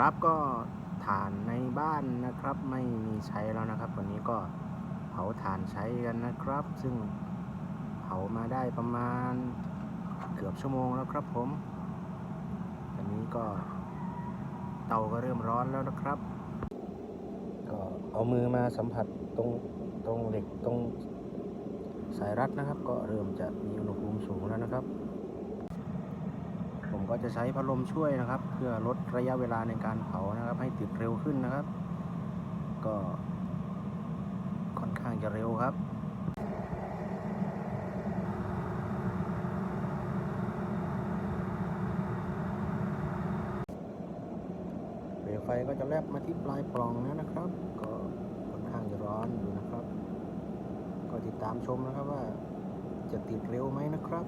ครับก็ถ่านในบ้านนะครับไม่มีใช้แล้วนะครับวันนี้ก็เผาถ่านใช้กันนะครับ ซึ่งเผามาได้ประมาณเกือบชั่วโมงแล้วครับผมตอนนี้ก็เตาก็เริ่มร้อนแล้วนะครับ ก็เอามือมาสัมผัสตรงตรงเหล็กตรงสายรัดนะครับ ก็เริ่มจะมีอุณหภูมิสูงแล้วนะครับ ก็จะใช้พัดลมช่วยนะครับ เพื่อลดระยะเวลาในการเผานะครับ ให้ติดเร็วขึ้นนะครับ ก็ค่อนข้างจะเร็วครับเปลวไฟก็จะแลบมาที่ปลายปล่องแล้วนะครับ ก็ค่อนข้างจะร้อนอยู่นะครับ ก็ติดตามชมนะครับว่าจะติดเร็วไหมนะครับ